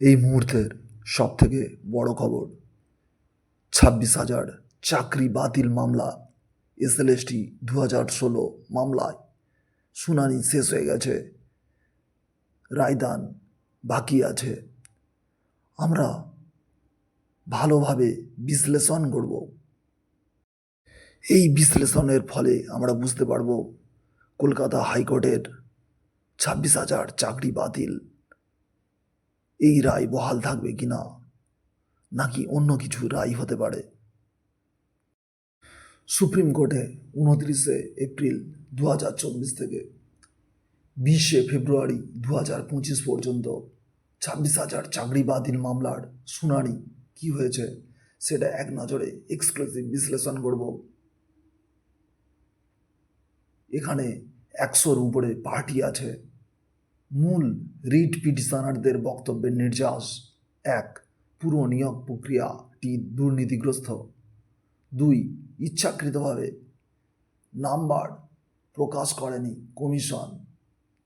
এই মুহূর্তের সব থেকে বড় খবর, ছাব্বিশ হাজার চাকরি বাতিল মামলা এসএলএসটি দু হাজার ষোলো মামলায় শুনানি শেষ হয়ে গেছে। রায়দান বাকি আছে। আমরা ভালোভাবে বিশ্লেষণ করব। এই বিশ্লেষণের ফলে আমরা বুঝতে পারব, কলকাতা হাইকোর্টের ছাব্বিশ হাজার চাকরি বাতিল এই রায় বহাল থাকবে কিনা নাকি অন্য কিছু রায় হতে পারে? সুপ্রিম কোর্টে উনত্রিশে এপ্রিল দু হাজার চব্বিশ থেকে বিশে ফেব্রুয়ারি দু হাজার পঁচিশ পর্যন্ত ছাব্বিশ হাজার চাকরি বাতিল মামলার শুনানি কি হয়েছে সেটা এক নজরে এক্সক্লুসিভ বিশ্লেষণ করব। এখানে একশোর উপরে পার্টি আছে। মূল রিট পিটিশনারদের বক্তব্যের নির্যাস। এক, পুরো নিয়োগ প্রক্রিয়াটি দুর্নীতিগ্রস্ত। দুই, ইচ্ছাকৃতভাবে নাম্বার প্রকাশ করেনি কমিশন।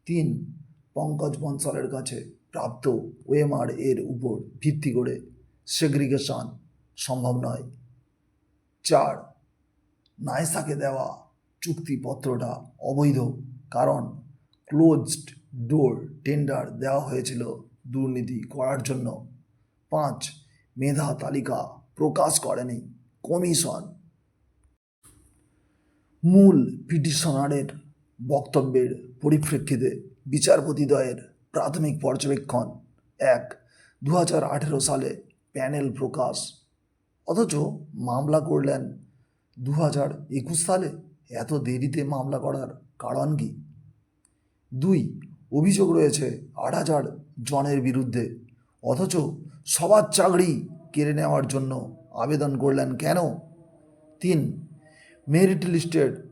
তিন, পঙ্কজ বনসলের কাছে প্রাপ্ত ওএমআর এর উপর ভিত্তি করে সেগ্রিগেশন সম্ভব নয়। চার, নাইসাকে দেওয়া চুক্তিপত্রটা অবৈধ কারণ ক্লোজড ডোর টেন্ডার দেওয়া হয়েছিল দুর্নীতি করার জন্য। পাঁচ, মেধা তালিকা প্রকাশ করেনি, কমিশন। মূল পিটিশনারের বক্তব্যের পরিপ্রেক্ষিতে বিচারপতিদ্বয়ের প্রাথমিক পর্যবেক্ষণ। এক দু সালে প্যানেল প্রকাশ। অথচ মামলা করলেন। দু হাজার একুশ সালে এত দেরিতে মামলা করার কারণ কি? দুই অভিযোগ রয়েছে আট হাজার জনের বিরুদ্ধে। অথচ সবার চাকরি কেড়ে নেওয়ার জন্য আবেদন করলেন কেন? তিন মেরিট লিস্টের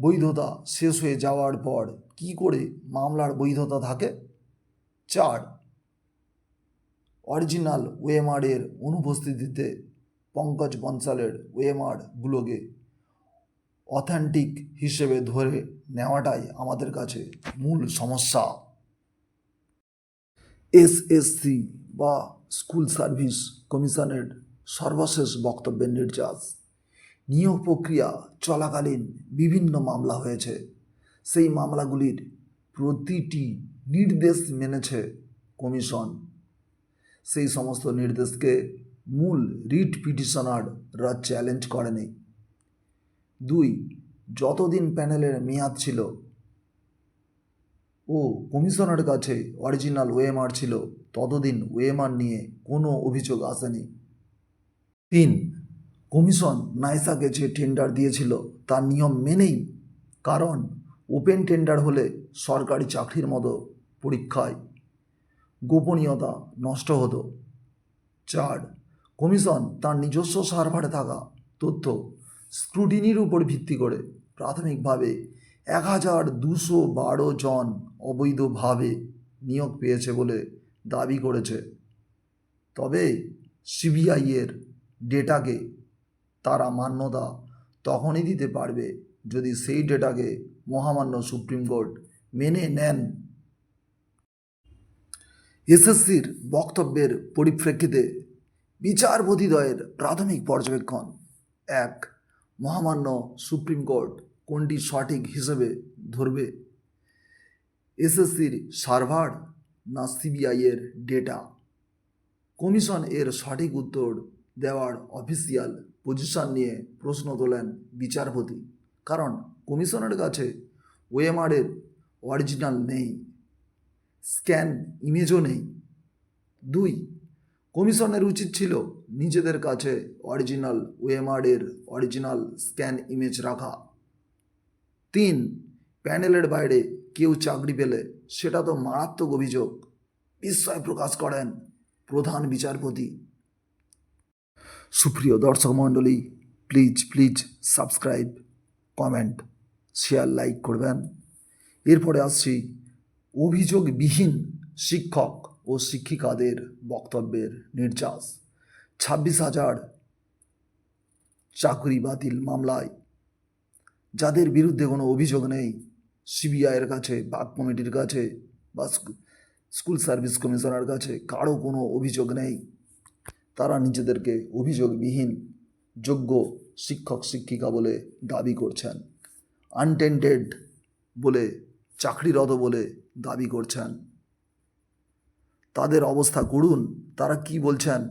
বৈধতা শেষ হয়ে যাওয়ার পর কি করে মামলার বৈধতা থাকে? চার অরিজিনাল ওয়েমারের অনুপস্থিতিতে পঙ্কজ বনসালের ওয়েমারগুলোকে অথেন্টিক হিসেবে ধরে নেওয়াটাই আমাদের কাছে মূল সমস্যা। এসএসসি বা স্কুল সার্ভিস কমিশনের সর্বশেষ বক্তব্যের নির্যাস। নিয়োগ প্রক্রিয়া চলাকালীন বিভিন্ন মামলা হয়েছে। সেই মামলাগুলির প্রতিটি নির্দেশ মেনেছে কমিশন। সেই সমস্ত নির্দেশকে মূল রিট পিটিশনাররা চ্যালেঞ্জ করেনি। দুই, যতদিন প্যানেলের মেয়াদ ছিল, ও কমিশনের কাছে অরিজিনাল ওয়েমার ছিল, ততদিন ওয়েমার নিয়ে কোনো অভিযোগ আসেনি। তিন, কমিশন নাইসাকে যে টেন্ডার দিয়েছিল, তার নিয়ম মেনেই, কারণ ওপেন টেন্ডার হলে সরকারি চাকরির মতো পরীক্ষায় গোপনীয়তা নষ্ট হতো। চার, কমিশন তার নিজস্ব সার্ভারে থাকা তথ্য স্ক্রুটিনির উপর ভিত্তি করে। প্রাথমিকভাবে এক হাজার দুশো বারো জন অবৈধভাবে নিয়োগ পেয়েছে বলে দাবি করেছে। তবে সিবিআইয়ের ডেটাকে তারা মান্যতা তখনই দিতে পারবে যদি সেই ডেটাকে মহামান্য সুপ্রিম কোর্ট মেনে নেন। এসএসসির বক্তব্যের পরিপ্রেক্ষিতে বিচারপতিদ্বয়ের প্রাথমিক পর্যবেক্ষণ এক মহামান্য সুপ্রিম কোর্ট কোনটি সঠিক হিসেবে ধরবে? এসএসসির সার্ভার না সিবিআইয়ের ডেটা? কমিশন এর সঠিক উত্তর দেওয়ার অফিসিয়াল পজিশন নিয়ে প্রশ্ন তোলেন বিচারপতি। কারণ কমিশনের কাছে ওএমআরের অরিজিনাল নেই, স্ক্যান ইমেজও নেই। দুই কমিশনের উচিত ছিল নিজেদের কাছে অরিজিনাল ওএমআরের অরিজিনাল স্ক্যান ইমেজ রাখা। তিন, প্যানেলের বাইরে কেউ চাকরি পেলে সেটা তো মারাত্মক অভিযোগ, বিস্ময় প্রকাশ করেন প্রধান বিচারপতি। সুপ্রিয় দর্শক মণ্ডলী, please please subscribe, comment, share, like করবেন। এরপরে আসছি অভিযোগবিহীন শিক্ষক। ও শিক্ষিকাদের বক্তব্যের নির্যাস। ছাব্বিশ হাজার চাকরি বাতিল মামলায় যাদের বিরুদ্ধে কোনো অভিযোগ নেই, সিবিআইয়ের কাছে, বাক কমিটির কাছে বা স্কুল সার্ভিস কমিশনার কাছে কারও কোনো অভিযোগ নেই, তারা নিজেদেরকে অভিযোগবিহীন যোগ্য শিক্ষক, শিক্ষিকা বলে দাবি করছেন। আনটেন্টেড বলে, চাকরিরত বলে দাবি করছেন। তাদের অবস্থা করুন তারা কি বলছেন?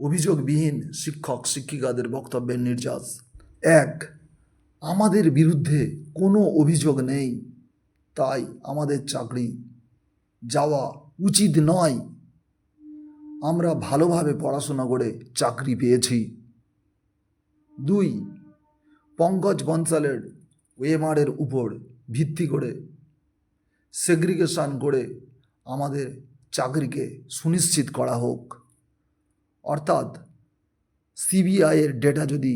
অভিযোগবিহীন শিক্ষক, শিক্ষিকাদের বক্তব্যের নির্যাস। এক, আমাদের বিরুদ্ধে কোনো অভিযোগ নেই। তাই আমাদের চাকরি যাওয়া উচিত নয়। আমরা ভালোভাবে পড়াশোনা করে চাকরি পেয়েছি। দুই, পঙ্কজ বনসালের ওয়েমারের উপর ভিত্তি করে সেগ্রিগেশন করে আমাদের চাকরিকে সুনিশ্চিত করা হোক। অর্থাৎ সিবিআইয়ের ডেটা যদি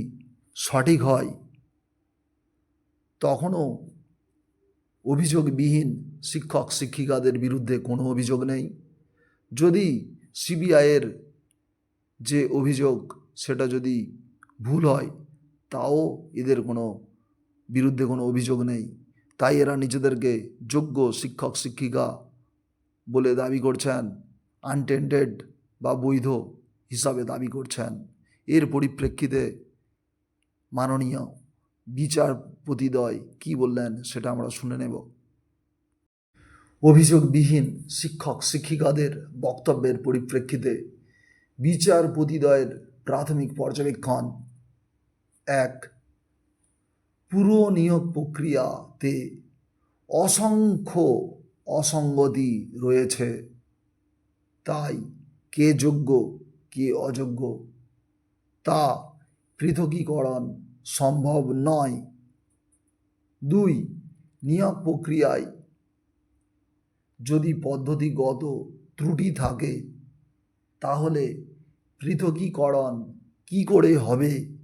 সঠিক হয়, তখনও অভিযোগবিহীন শিক্ষক শিক্ষিকাদের বিরুদ্ধে কোনো অভিযোগ নেই। যদি সিবিআইয়ের যে অভিযোগ, সেটা যদি ভুল হয়, তাও এদের কোনো বিরুদ্ধে কোনো অভিযোগ নেই। তাই এরা নিজেদেরকে যোগ্য শিক্ষক শিক্ষিকা বলে দাবি করছেন। আনটেন্ডেড বা বৈধ হিসাবে দাবি করছেন। এর পরিপ্রেক্ষিতে মাননীয় বিচারপতিদ্বয় কি বললেন সেটা আমরা শুনে নেব। অভিযোগবিহীন শিক্ষক শিক্ষিকাদের বক্তব্যের পরিপ্রেক্ষিতে বিচারপতিদ্বয়ের প্রাথমিক পর্যবেক্ষণ এক, পুরো নিয়োগ প্রক্রিয়াতে অসংখ্য অসঙ্গতি রয়েছে। তাই কে যোগ্য, কে অযোগ্য? তা পৃথকীকরণ সম্ভব নয়। দুই, নিয়োগ প্রক্রিয়ায় যদি পদ্ধতিগত ত্রুটি থাকে, তাহলে পৃথকীকরণ কি করে হবে?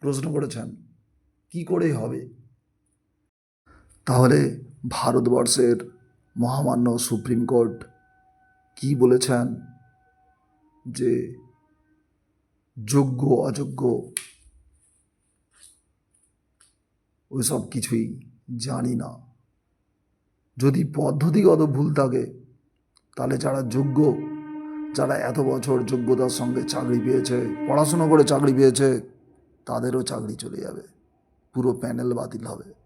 প্রশ্ন করেছেন। কি করে হবে? তাহলে ভারতবর্ষের মহামান্য সুপ্রিম কোর্ট কি বলেছেন? যে যোগ্য, অযোগ্য ওইসব কিছুই জানি না। যদি পদ্ধতিগত ভুল থাকে, তাহলে যারা যোগ্য, যারা এত বছর যোগ্যতার সঙ্গে চাকরি পেয়েছে, পড়াশুনো করে চাকরি পেয়েছে, তাদেরও চাকরি চলে যাবে। পুরো প্যানেল বাতিল হবে।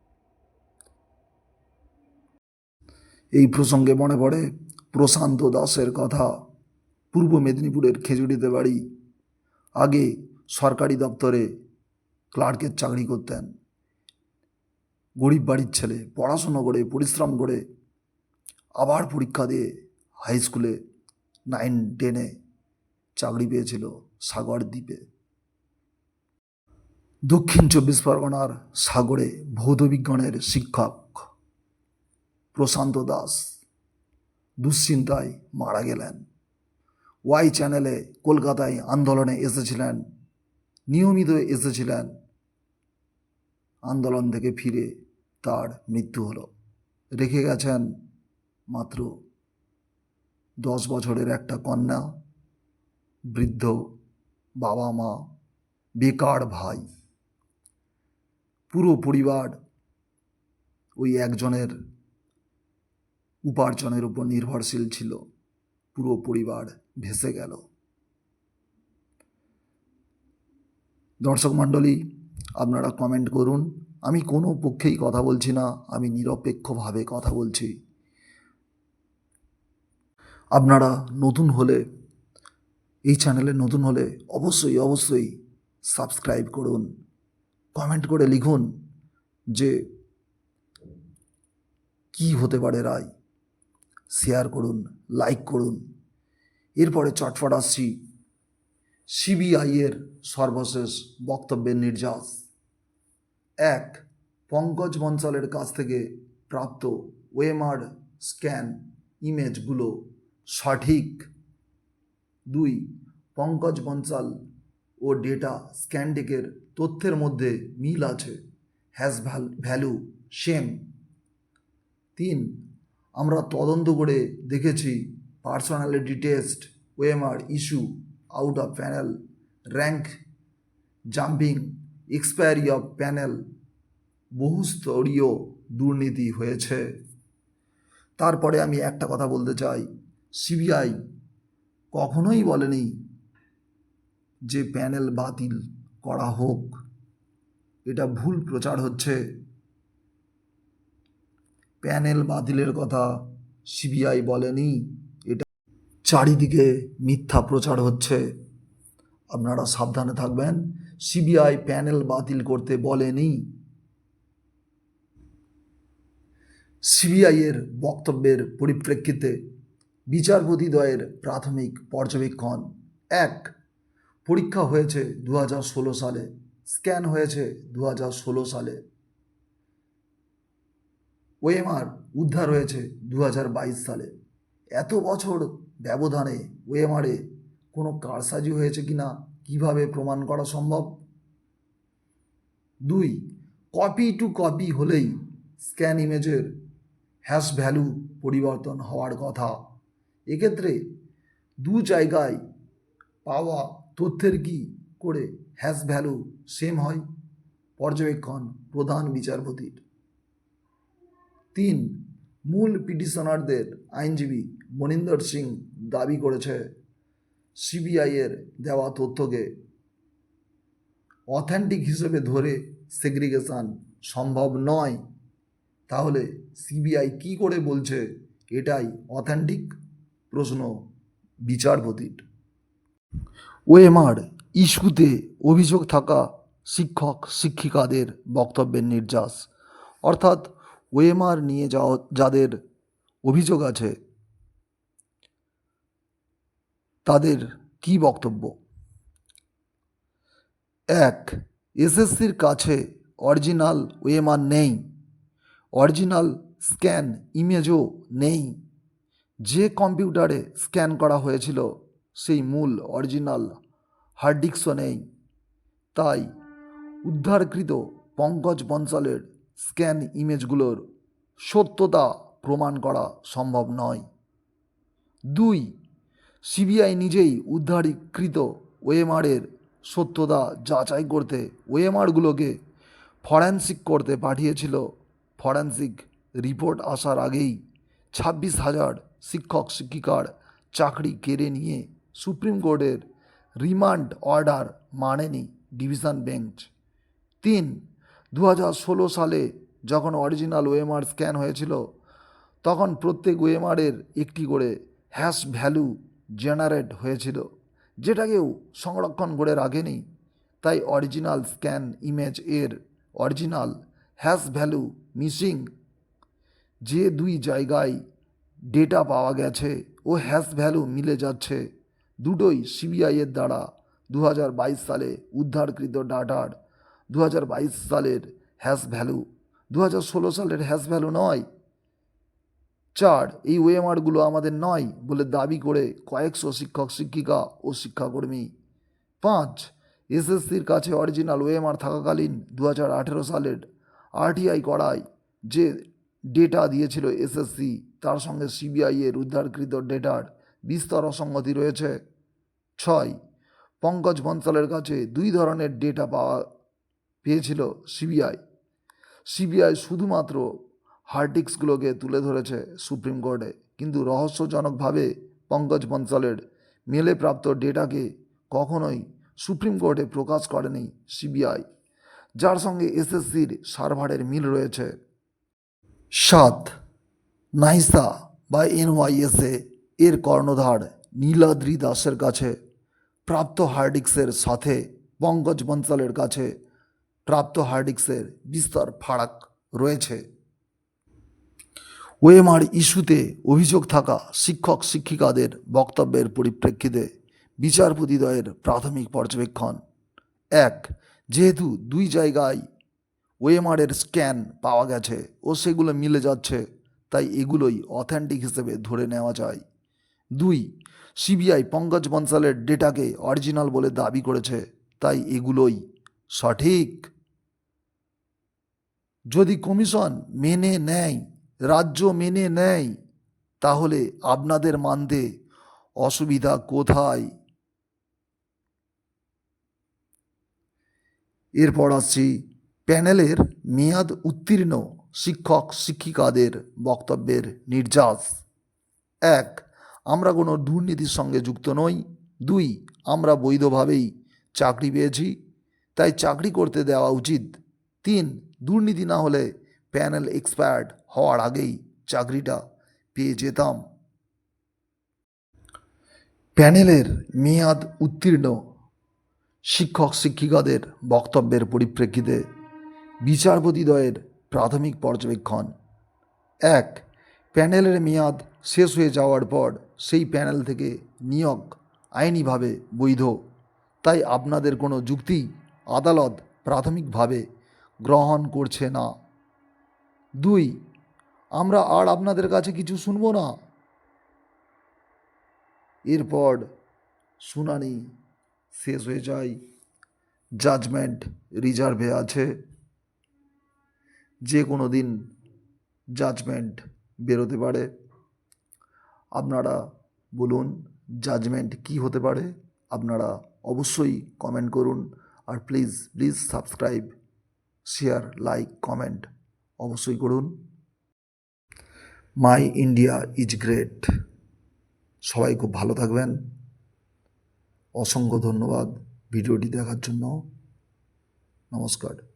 এই প্রসঙ্গে মনে পড়ে প্রশান্ত দাসের কথা। পূর্ব মেদিনীপুরের খেজুরিতে বাড়ি। আগে সরকারি দপ্তরে ক্লার্কের চাকরি করতেন। গরিব বাড়ির ছেলে, পড়াশুনো করে, পরিশ্রম করে, আবার পরীক্ষা দিয়ে হাই স্কুলে নাইন টেনে চাকরি পেয়েছিল সাগর দ্বীপে। দক্ষিণ চব্বিশ পরগনার সাগরে ভৌতবিজ্ঞানের শিক্ষক প্রশান্ত দাস দুশ্চিন্তায় মারা গেলেন। ওয়াই চ্যানেলে কলকাতায় আন্দোলনে এসেছিলেন, নিয়মিত এসেছিলেন। আন্দোলন থেকে ফিরে তার মৃত্যু হলো। রেখে গেছেন মাত্র দশ বছরের একটা কন্যা, বৃদ্ধ বাবা মা বেকার ভাই। পুরো পরিবার ওই একজনের উপার্জনের উপর নির্ভরশীল ছিল। পুরো পরিবার ভেসে গেল। দর্শক মণ্ডলী, আপনারা কমেন্ট করুন। আমি কোনো পক্ষেই কথা বলছি না, আমি নিরপেক্ষভাবে কথা বলছি। আপনারা নতুন হলে, এই চ্যানেলে নতুন হলে অবশ্যই অবশ্যই সাবস্ক্রাইব করুন। কমেন্ট করে লিখুন যে, কি হতে পারে রায়? শেয়ার করুন লাইক করুন। এরপরে চটফট আসছি সিবিআইয়ের সর্বশেষ বক্তব্যের নির্যাস। এক, পঙ্কজ বনসালের কাছ থেকে প্রাপ্ত ওয়েমার স্ক্যান ইমেজগুলো সঠিক। দুই, পঙ্কজ বনসাল ও ডেটা স্ক্যানডিকের তথ্যের মধ্যে মিল আছে। হ্যাজ ভ্যালু সেম তিন আমরা তদন্ত করে দেখেছি পার্সোনালিটি টেস্ট ওয়েমার issue out of panel rank jumping expiry of panel বহুস্তরীয় দুর্নীতি হয়েছে। তারপরে আমি একটা কথা বলতে চাই সিবিআই কখনোই বলেনি যে প্যানেল বাতিল করা হোক। এটা ভুল প্রচার হচ্ছে। প্যানেল বাতিলের কথা সিবিআই বলেনি। এটা চারিদিকে মিথ্যা প্রচার হচ্ছে। আপনারা সাবধানে থাকবেন। সিবিআই প্যানেল বাতিল করতে বলেনি। সিবিআইয়ের বক্তব্যের পরিপ্রেক্ষিতে বিচারপতিদ্বয়ের প্রাথমিক পর্যবেক্ষণ এক। পরীক্ষা হয়েছে দু সালে, স্ক্যান হয়েছে দু সালে। ওএমআর উদ্ধার হয়েছে দু হাজার বাইশ সালে। এত বছর ব্যবধানে ওএমআরে কোনো কারসাজি হয়েছে কি না কীভাবে প্রমাণ করা সম্ভব? দুই, কপি টু কপি হলেই স্ক্যান ইমেজের হ্যাশ ভ্যালু পরিবর্তন হওয়ার কথা। এক্ষেত্রে দু জায়গায় পাওয়া তথ্যের কি করে হ্যাশ ভ্যালু সেম হয়? পর্যবেক্ষণ প্রধান বিচারপতির। তিন মূল পিটিশনারদের আইনজীবী মনিন্দর সিং দাবি করেছে সিবিআইয়ের দেওয়া তথ্যকে অথেন্টিক হিসেবে ধরে সেগ্রিগেশন সম্ভব নয়। তাহলে সিবিআই কি করে বলছে? এটাই অথেন্টিক প্রশ্ন বিচারপতির। ওএমআর ইস্যুতে অভিযোগ থাকা শিক্ষক শিক্ষিকাদের বক্তব্যের নির্যাস। অর্থাৎ ওএমআর নিয়ে যাওয়া যাদের অভিযোগ আছে, তাদের কি বক্তব্য? এক, এসএসসির কাছে অরিজিনাল ওএমআর নেই। অরিজিনাল স্ক্যান ইমেজও নেই। যে কম্পিউটারে স্ক্যান করা হয়েছিল, সেই মূল অরিজিনাল হার্ড ডিস্কও নেই। তাই উদ্ধারকৃত পঙ্কজ বনসালের স্ক্যান ইমেজগুলোর সত্যতা প্রমাণ করা সম্ভব নয়। দুই, সিবিআই নিজেই উদ্ধারকৃত ওএমআরের সত্যতা যাচাই করতে ওএমআরগুলোকে ফরেন্সিক করতে পাঠিয়েছিল। ফরেন্সিক রিপোর্ট আসার আগেই ছাব্বিশ হাজার শিক্ষক শিক্ষিকার চাকরি কেড়ে নিয়ে সুপ্রিম কোর্টের রিমান্ড অর্ডার মানেনি ডিভিশন বেঞ্চ। তিন দু সালে যখন অরিজিনাল ওএমআর স্ক্যান হয়েছিল, তখন প্রত্যেক ওএমআরের একটি করে হ্যাশ ভ্যালু জেনারেট হয়েছিল, যেটাকেও সংরক্ষণ করে রাখেনি। তাই অরিজিনাল স্ক্যান ইমেজ এর অরিজিনাল হ্যাশ ভ্যালু মিসিং যে দুই জায়গায় ডেটা পাওয়া গেছে ও হ্যাশ ভ্যালু মিলে যাচ্ছে, দুটোই সিবিআইয়ের দ্বারা দু হাজার বাইশ সালে উদ্ধারকৃত ডাটার দু হাজার বাইশ সালের হ্যাশ ভ্যালু দু হাজার ষোলো সালের হ্যাশ ভ্যালু নয়। চার, এই ওএমআরগুলো আমাদের নয় বলে দাবি করে কয়েকশো শিক্ষক, শিক্ষিকা ও শিক্ষাকর্মী। পাঁচ, এসএসসির কাছে অরিজিনাল ওএমআর থাকাকালীন দু হাজার আঠেরো সালের আরটিআই করায় যে ডেটা দিয়েছিল এসএসসি, তার সঙ্গে সিবিআইয়ের উদ্ধারকৃত ডেটার বিস্তর অসঙ্গতি রয়েছে। ছয়, পঙ্কজ বনসালের কাছে দুই ধরনের ডেটা পাওয়া পেয়েছিল সিবিআই। সিবিআই শুধুমাত্র হার্ড ডিস্কগুলোকে তুলে ধরেছে সুপ্রিম কোর্টে। কিন্তু রহস্যজনকভাবে পঙ্কজ বনসালের মেলে প্রাপ্ত ডেটাকে কখনোই সুপ্রিম কোর্টে প্রকাশ করেনি সিবিআই। যার সঙ্গে এসএসসির সার্ভারের মিল রয়েছে। সাত, নাইসা বা এনওয়াইএসএ এর কর্ণধার নীলাদ্রি দাসের কাছে প্রাপ্ত হার্ডিক্সের সাথে পঙ্কজ বনসালের কাছে প্রাপ্ত হার্ডিক্সের বিস্তর ফারাক রয়েছে। ওএমআর ইস্যুতে অভিযোগ থাকা শিক্ষক শিক্ষিকাদের বক্তব্যের পরিপ্রেক্ষিতে বিচারপতিদ্বয়ের প্রাথমিক পর্যবেক্ষণ। এক, যেহেতু দুই জায়গায় ওএমআরের স্ক্যান পাওয়া গেছে ও সেগুলো মিলে যাচ্ছে, তাই এগুলোই অথেন্টিক হিসেবে ধরে নেওয়া যায়। দুই, সিবিআই পঙ্কজ বনসালের ডেটাকে অরিজিনাল বলে দাবি করেছে, তাই এগুলোই সঠিক। যদি কমিশন মেনে নেয়, রাজ্য মেনে নেয়, তাহলে আপনাদের মানতে অসুবিধা কোথায়? এরপর আসছি প্যানেলের মেয়াদ উত্তীর্ণ শিক্ষক শিক্ষিকাদের বক্তব্যের নির্যাস। এক, আমরা কোনো দুর্নীতির সঙ্গে যুক্ত নই। দুই, আমরা বৈধভাবেই চাকরি পেয়েছি, তাই চাকরি করতে দেওয়া উচিত। তিন দুর্নীতি না হলে প্যানেল এক্সপায়ার্ড হওয়ার আগেই চাকরিটা পেয়ে যেতাম। প্যানেলের মেয়াদ উত্তীর্ণ শিক্ষক শিক্ষিকাদের বক্তব্যের পরিপ্রেক্ষিতে বিচারপতিদ্বয়ের প্রাথমিক পর্যবেক্ষণ। এক, প্যানেলের মেয়াদ শেষ হয়ে যাওয়ার পর সেই প্যানেল থেকে নিয়োগ আইনিভাবে বৈধ। তাই আপনাদের কোনো যুক্তি, আদালত প্রাথমিকভাবে গ্রহণ করছে না। দুই, আমরা আর আপনাদের কাছে কিছু শুনব না। এরপর শুনানি শেষ হয়ে যায়। জাজমেন্ট রিজার্ভে আছে। যে কোনো দিন জাজমেন্ট বেরোতে পারে। আপনারা বলুন জাজমেন্ট কি হতে পারে? আপনারা অবশ্যই কমেন্ট করুন। আর please please subscribe share, like, comment অবশ্যই করুন। My India is great. সবাই খুব ভালো থাকবেন। অসংখ্য ধন্যবাদ ভিডিওটি দেখার জন্য। নমস্কার।